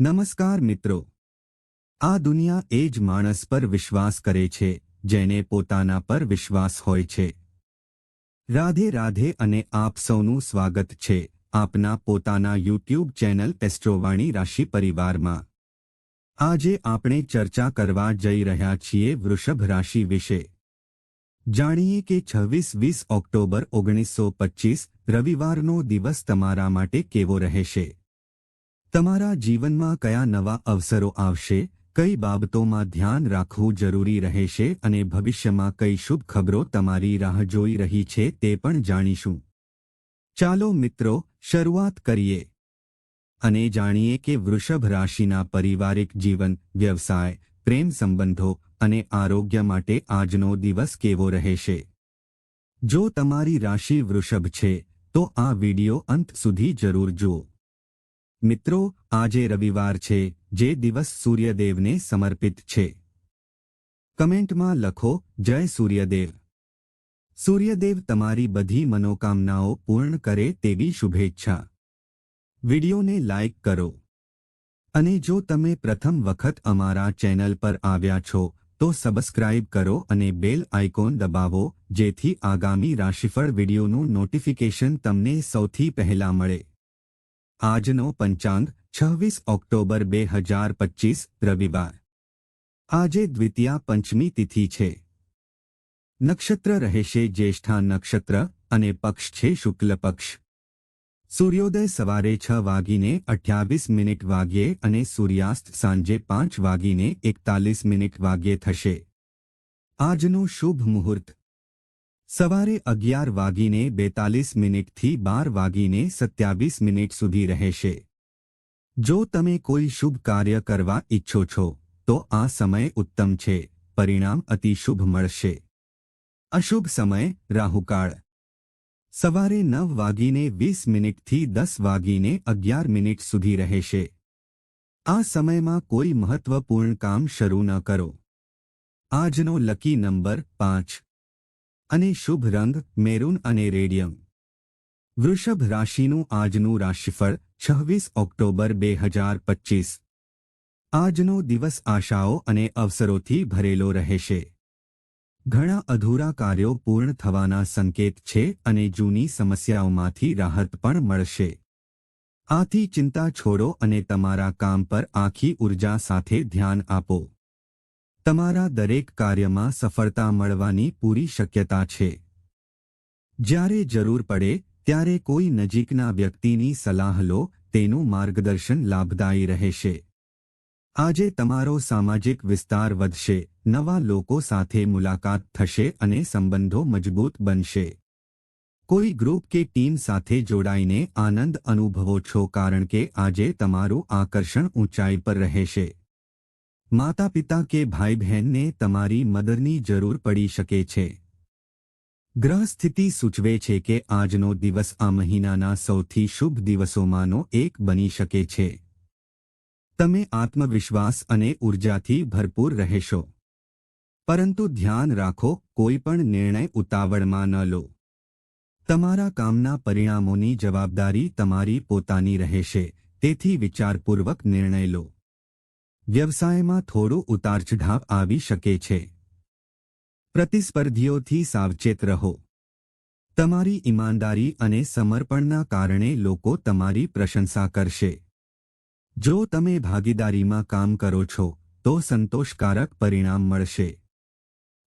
નમસ્કાર મિત્રો. આ દુનિયા એ જ માણસ પર વિશ્વાસ કરે છે જેને પોતાના પર વિશ્વાસ હોય છે. રાધે રાધે અને આપ સૌનું સ્વાગત છે, આપના પોતાના યુટ્યુબ ચેનલ પેસ્ટ્રોવાણી રાશિ પરિવારમાં. આજે આપણે ચર્ચા કરવા જઈ રહ્યા છીએ વૃષભ રાશિ વિશે. જાણીએ કે છવ્વીસ વીસ ઓક્ટોબર ઓગણીસો પચ્ચીસ રવિવારનો દિવસ તમારા માટે કેવો રહેશે? તમારા જીવનમાં કયા નવા અવસરો આવશે, કઈ બાબતોમાં ધ્યાન રાખવું જરૂરી રહેશે અને ભવિષ્યમાં કઈ શુભ ખબરો તમારી રાહ જોઈ રહી છે તે પણ જાણીશું. ચાલો મિત્રો, શરૂઆત કરીએ. અને જાણીએ કે વૃષભ રાશિના પારિવારિક જીવન, વ્યવસાય, પ્રેમ સંબંધો અને આરોગ્ય માટે આજનો દિવસ કેવો રહેશે? જો તમારી રાશિ વૃષભ છે, તો આ વિડિયો અંત સુધી જરૂર જુઓ. મિત્રો, આજે રવિવાર છે, જે દિવસ સૂર્યદેવને સમર્પિત છે. કમેન્ટમાં લખો, જય સૂર્યદેવ. સૂર્યદેવ તમારી બધી મનોકામનાઓ પૂર્ણ કરે તેવી શુભેચ્છા. વિડિયોને લાઇક કરો. અને જો તમે પ્રથમ વખત અમારા ચેનલ પર આવ્યા છો, તો સબસ્ક્રાઇબ કરો અને બેલ આઇકોન દબાવો, જેથી આગામી રાશિફળ વિડિયોનું નોટિફિકેશન તમને સૌથી પહેલા મળે. આજનો પંચાંગ છવ્વીસ ઓક્ટોબર બે હજાર પચીસ રવિવાર. આજે દ્વિતીયા પંચમી તિથિ છે. નક્ષત્ર રહેશે જ્યેષ્ઠા નક્ષત્ર અને પક્ષ છે શુક્લ પક્ષ. સૂર્યોદય સવારે છ વાગીને અઠ્યાવીસ મિનિટ વાગ્યે અને સૂર્યાસ્ત સાંજે પાંચ વાગીને એકતાલીસ મિનિટ વાગ્યે થશે. આજનું શુભ મુહૂર્ત. સવારે અગિયાર વાગીને બેતાલીસ મિનિટથી બાર વાગીને સત્યાવીસ મિનિટ સુધી રહેશે. જો તમે કોઈ શુભ કાર્ય કરવા ઈચ્છો છો, તો આ સમય ઉત્તમ છે. પરિણામ અતિ શુભ મળશે. અશુભ સમય, રાહુકાળ. સવારે નવ વાગીને વીસ મિનિટથી દસ વાગીને અગિયાર મિનિટ સુધી રહેશે. આ સમયમાં કોઈ મહત્વપૂર્ણ કામ શરૂ ન કરો. આજનો લકી નંબર પાંચ. અને શુભ રંગ, મેરૂન અને રેડિયમ. વૃષભ રાશિનું આજનું રાશિફળ છવ્વીસ ઓક્ટોબર બે હજાર પચીસ. આજનો દિવસ આશાઓ અને અવસરોથી ભરેલો રહેશે. ઘણા અધૂરા કાર્યો પૂર્ણ થવાના સંકેત છે અને જૂની સમસ્યાઓમાંથી રાહત પણ મળશે. આથી ચિંતા છોડો અને તમારા કામ પર આખી ઊર્જા સાથે ધ્યાન આપો. તમારા દરેક કાર્યમાં સફળતા મળવાની પૂરી શક્યતા છે. જ્યારે જરૂર પડે, ત્યારે કોઈ નજીકના વ્યક્તિની સલાહ લો, તેનું માર્ગદર્શન લાભદાયી રહેશે. આજે તમારો સામાજિક વિસ્તાર વધશે, નવા લોકો સાથે મુલાકાત થશે અને સંબંધો મજબૂત બનશે. કોઈ ગ્રુપ કે ટીમ સાથે જોડાઈને આનંદ અનુભવો છો કારણ કે આજે તમારું આકર્ષણ ઊંચાઈ પર રહેશે. માતા પિતા કે ભાઈ બહેનને તમારી મદદની જરૂર પડી શકે છે. ગ્રહ સ્થિતિ સૂચવે છે કે આજનો દિવસ આ મહિનાના સૌથી શુભ દિવસોમાંનો એક બની શકે છે. તમે આત્મવિશ્વાસ અને ઉર્જાથી ભરપૂર રહેશો. પરંતુ ધ્યાન રાખો, કોઈ પણ નિર્ણય ઉતાવળમાં ન લો. તમારા કામના પરિણામોની જવાબદારી તમારી પોતાની રહેશે, તેથી વિચારપૂર્વક નિર્ણય લો. વ્યવસાયમાં થોડો ઉતારચઢાવ આવી શકે છે. પ્રતિસ્પર્ધીઓથી સાવચેત રહો. તમારી ઈમાનદારી અને સમર્પણના કારણે લોકો તમારી પ્રશંસા કરશે. જો તમે ભાગીદારીમાં કામ કરો છો, તો સંતોષકારક પરિણામ મળશે.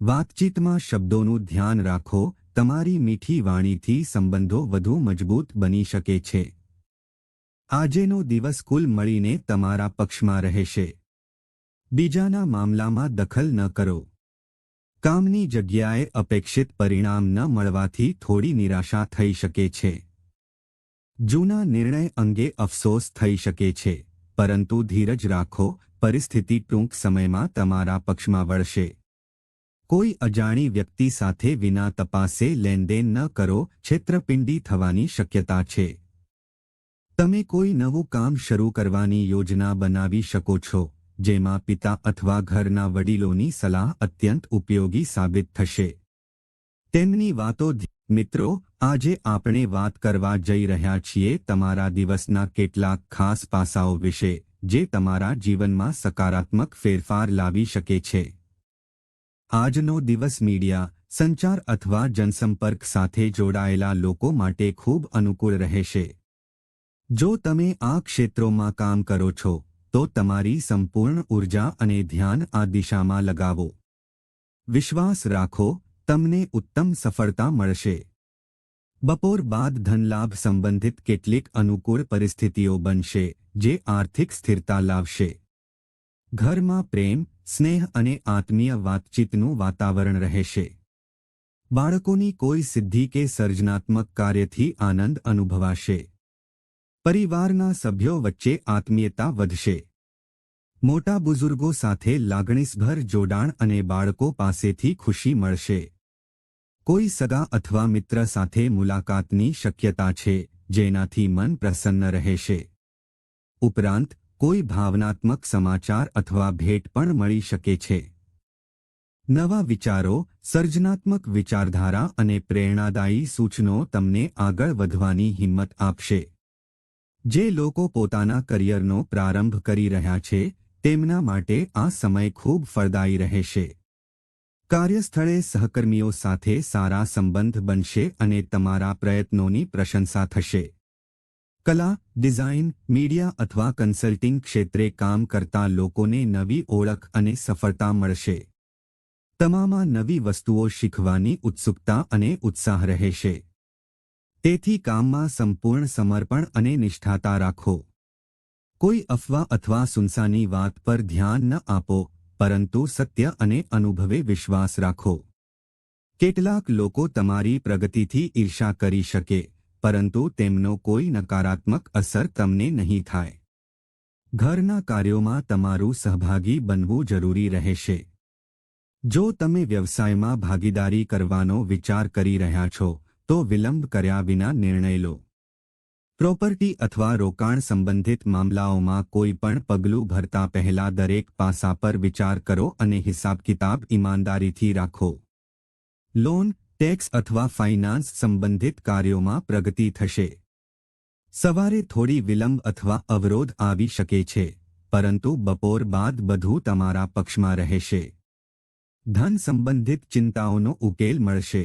વાતચીતમાં શબ્દોનું ધ્યાન રાખો, તમારી મીઠી વાણીથી સંબંધો વધુ મજબૂત બની શકે છે. આજેનો દિવસ કુલ મળીને તમારા પક્ષમાં રહેશે. બીજાના મામલામાં દખલ ન કરો. કામની જગ્યાએ અપેક્ષિત પરિણામ ન મળવાથી થોડી નિરાશા થઈ શકે છે. જૂના નિર્ણય અંગે અફસોસ થઈ શકે છે, પરંતુ ધીરજ રાખો, પરિસ્થિતિ ટૂંક સમયમાં તમારા પક્ષમાં વળશે. કોઈ અજાણી વ્યક્તિ સાથે વિના તપાસે લેનદેન ન કરો, છેતરપિંડી થવાની શક્યતા છે. તમે કોઈ નવું કામ શરૂ કરવાની યોજના બનાવી શકો છો. જેમાં પિતા અથવા ઘરના વડીલોની સલાહ અત્યંત ઉપયોગી સાબિત થશે. તેમની વાતો મિત્રો, આજે આપણે વાત કરવા જઈ રહ્યા છીએ તમારા દિવસના કેટલાક ખાસ પાસાઓ વિશે, જે તમારા જીવનમાં સકારાત્મક ફેરફાર લાવી શકે છે. આજનો દિવસ મીડિયા, સંચાર અથવા જનસંપર્ક સાથે જોડાયેલા લોકો માટે ખૂબ અનુકૂળ રહેશે. જો તમે આ ક્ષેત્રોમાં કામ કરો છો તો તમારી સંપૂર્ણ ઊર્જા અને ધ્યાન આ દિશામાં લગાવો. વિશ્વાસ રાખો, તમને ઉત્તમ સફળતા મળશે. બપોર બાદ ધનલાભ સંબંધિત કેટલીક અનુકૂળ પરિસ્થિતિઓ બનશે, જે આર્થિક સ્થિરતા લાવશે. ઘરમાં પ્રેમ, સ્નેહ અને આત્મીય વાતચીતનું વાતાવરણ રહેશે. બાળકોની કોઈ સિદ્ધિ કે સર્જનાત્મક કાર્યથી આનંદ અનુભવાશે. પરિવારના સભ્યો વચ્ચે આત્મીયતા વધશે. મોટા બુઝુર્ગો સાથે લાગણીસભર જોડાણ અને બાળકો પાસેથી ખુશી મળશે. કોઈ સગા અથવા મિત્ર સાથે મુલાકાતની શક્યતા છે, જેનાથી મન પ્રસન્ન રહેશે. ઉપરાંત, કોઈ ભાવનાત્મક સમાચાર અથવા ભેટ પણ મળી શકે છે. નવા વિચારો, સર્જનાત્મક વિચારધારા અને પ્રેરણાદાયી સૂચનો તમને આગળ વધવાની હિંમત આપશે. જે લોકો પોતાના કરિયરનો પ્રારંભ કરી રહ્યા છે, તેમના માટે આ સમય ખૂબ ફળદાયી રહેશે. કાર્યસ્થળે સહકર્મીઓ સાથે સારા સંબંધ બનશે અને તમારા પ્રયત્નોની પ્રશંસા થશે. કલા, ડિઝાઇન, મીડિયા અથવા કન્સલ્ટિંગ ક્ષેત્રે કામ કરતા લોકોને નવી ઓળખ અને સફળતા મળશે. તમામાં નવી વસ્તુઓ શીખવાની ઉત્સુકતા અને ઉત્સાહ રહેશે. તેથી કામમાં સંપૂર્ણ સમર્પણ અને નિષ્ઠાતા રાખો. કોઈ અફવા અથવા સુનસાની વાત પર ધ્યાન ન આપો, પરંતુ સત્ય અને અનુભવે વિશ્વાસ રાખો. કેટલાક લોકો તમારી પ્રગતિથી ઈર્ષા કરી શકે, પરંતુ તેમનો કોઈ નકારાત્મક અસર તમને નહીં થાય. ઘરના કાર્યોમાં તમારું સહભાગી બનવું જરૂરી રહેશે. જો તમે વ્યવસાયમાં ભાગીદારી કરવાનો વિચાર કરી રહ્યા છો તો વિલંબ કર્યા વિના નિર્ણય લો. પ્રોપર્ટી અથવા રોકાણ સંબંધિત મામલાઓમાં કોઈ પણ પગલું ભરતા પહેલા દરેક પાસા પર વિચાર કરો અને હિસાબ કિતાબ ઈમાનદારીથી રાખો. લોન, ટેક્સ અથવા ફાઇનાન્સ સંબંધિત કાર્યોમાં પ્રગતિ થશે. સવારે થોડી વિલંબ અથવા અવરોધ આવી શકે છે, પરંતુ બપોર બાદ બધું તમારા પક્ષમાં રહેશે. ધન સંબંધિત ચિંતાઓનો ઉકેલ મળશે.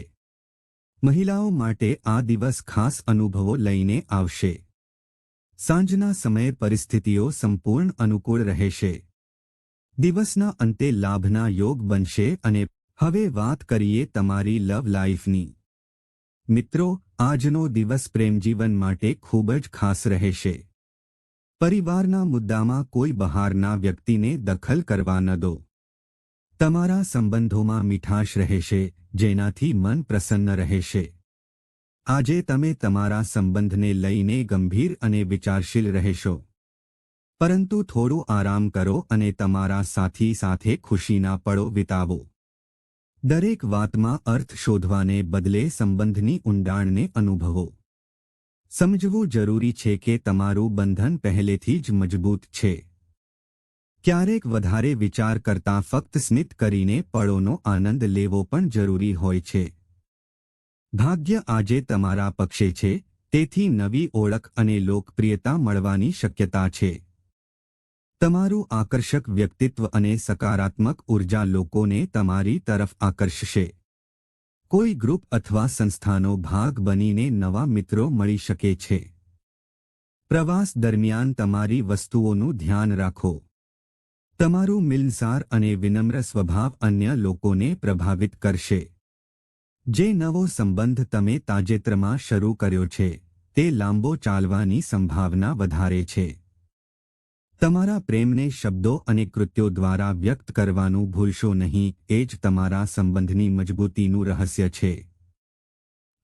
મહિલાઓ માટે આ દિવસ ખાસ અનુભવો લઈને આવશે. સાંજના સમયે પરિસ્થિતિઓ સંપૂર્ણ અનુકૂળ રહેશે. દિવસના અંતે લાભના યોગ બનશે અને હવે વાત કરીએ તમારી લવ લાઈફની મિત્રો, આજનો દિવસ પ્રેમજીવન માટે ખૂબ જ ખાસ રહેશે. પરિવારના મુદ્દામાં કોઈ બહારના વ્યક્તિને દખલ કરવા ન દો. તમારા સંબંધોમાં મીઠાશ રહેશે જેનાથી મન પ્રસન્ન રહેશે. આજે તમે તમારા સંબંધને લઈને ગંભીર અને વિચારશીલ રહેશો. પરંતુ થોડું આરામ કરો અને તમારા સાથી સાથે ખુશીના પળો વિતાવો. દરેક વાતમાં અર્થ શોધવાને બદલે સંબંધની ઊંડાણને અનુભવો. સમજવું જરૂરી છે કે તમારું બંધન પહેલેથી જ મજબૂત છે. ક્યારેક વધારે વિચાર કરતાં ફક્ત સ્મિત કરીને પળોનો આનંદ લેવો પણ જરૂરી હોય છે. ભાગ્ય આજે તમારા પક્ષે છે, તેથી નવી ઓળખ અને લોકપ્રિયતા મળવાની શક્યતા છે. તમારું આકર્ષક વ્યક્તિત્વ અને સકારાત્મક ઊર્જા લોકોને તમારી તરફ આકર્ષશે. કોઈ ગ્રુપ અથવા સંસ્થાનો ભાગ બનીને નવા મિત્રો મળી શકે છે. પ્રવાસ દરમિયાન તમારી વસ્તુઓનું ધ્યાન રાખો. તમારું મિલનસાર અને વિનમ્ર સ્વભાવ અન્ય લોકોને પ્રભાવિત કરશે. જે નવો સંબંધ તમે તાજેતરમાં શરૂ કર્યો છે, તે લાંબો ચાલવાની સંભાવના વધારે છે. તમારા પ્રેમને શબ્દો અને કૃત્યો દ્વારા વ્યક્ત કરવાનું ભૂલશો નહીં, એ જ તમારા સંબંધની મજબૂતીનું રહસ્ય છે.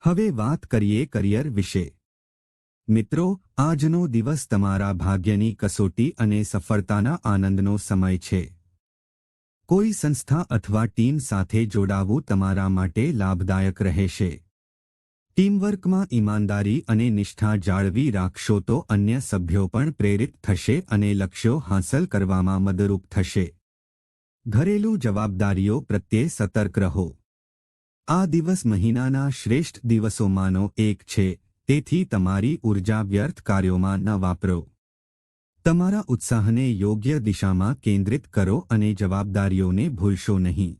હવે વાત કરીએ કરિયર વિશે. મિત્રો, આજનો દિવસ તમારા ભાગ્યની કસોટી અને સફળતાના આનંદનો સમય છે. કોઈ સંસ્થા અથવા ટીમ સાથે જોડાવું તમારા માટે લાભદાયક રહેશે. ટીમવર્કમાં ઈમાનદારી અને નિષ્ઠા જાળવી રાખશો તો અન્ય સભ્યો પણ પ્રેરિત થશે અને લક્ષ્યો હાંસલ કરવામાં મદદરૂપ થશે. ઘરેલું જવાબદારીઓ પ્રત્યે સતર્ક રહો. આ દિવસ મહિનાના શ્રેષ્ઠ દિવસોમાંનો એક છે. તેથી તમારી ઊર્જા વ્યર્થ કાર્યોમાં ન વાપરો. તમારા ઉત્સાહને યોગ્ય દિશામાં કેન્દ્રિત કરો અને જવાબદારીઓને ભૂલશો નહીં.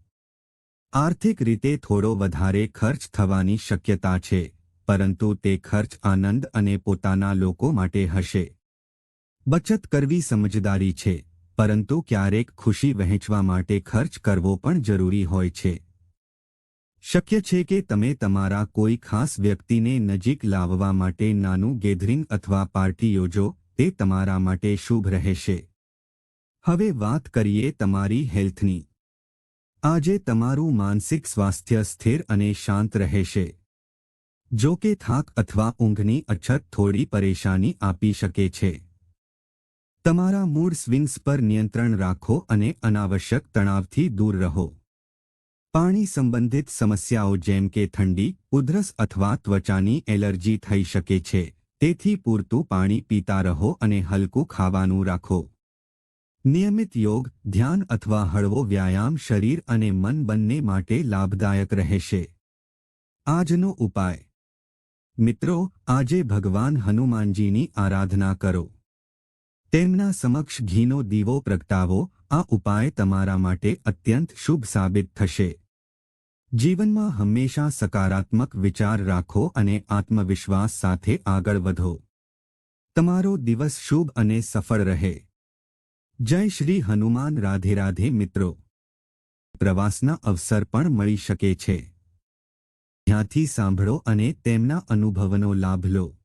આર્થિક રીતે થોડો વધારે ખર્ચ થવાની શક્યતા છે, પરંતુ તે ખર્ચ આનંદ અને પોતાના લોકો માટે હશે. બચત કરવી સમજદારી છે, પરંતુ ક્યારેક ખુશી વહેંચવા માટે ખર્ચ કરવો પણ જરૂરી હોય છે. શક્ય છે કે તમે તમારા કોઈ ખાસ વ્યક્તિને નજીક લાવવા માટે નાનું ગેધરિંગ અથવા પાર્ટી યોજો, તે તમારા માટે શુભ રહેશે. હવે વાત કરીએ તમારી હેલ્થની. આજે તમારું માનસિક સ્વાસ્થ્ય સ્થિર અને શાંત રહેશે. જો કે થાક અથવા ઊંઘની અછત થોડી પરેશાની આપી શકે છે. તમારા મૂડ સ્વિંગ્સ પર નિયંત્રણ રાખો અને અનાવશ્યક તણાવથી દૂર રહો. પાણી સંબંધિત સમસ્યાઓ જેમ કે ઠંડી, ઉધરસ અથવા ત્વચાની એલર્જી થઈ શકે છે, તેથી પૂરતું પાણી પીતા રહો અને હલકું ખાવાનું રાખો. નિયમિત યોગ, ધ્યાન અથવા હળવો વ્યાયામ શરીર અને મન બંને માટે લાભદાયક રહેશે. આજનો ઉપાય. મિત્રો, આજે ભગવાન હનુમાનજીની આરાધના કરો. તેમના સમક્ષ ઘીનો દીવો પ્રગટાવો, આ ઉપાય તમારા માટે અત્યંત શુભ સાબિત થશે. જીવનમાં હંમેશા સકારાત્મક વિચાર રાખો અને આત્મવિશ્વાસ સાથે આગળ વધો. તમારો દિવસ શુભ અને સફળ રહે. જય શ્રી હનુમાન, રાધે રાધે મિત્રો. પ્રવાસના અવસર પણ મળી શકે છે. ત્યાંથી સાંભળો અને તેમના અનુભવનો લાભ લો.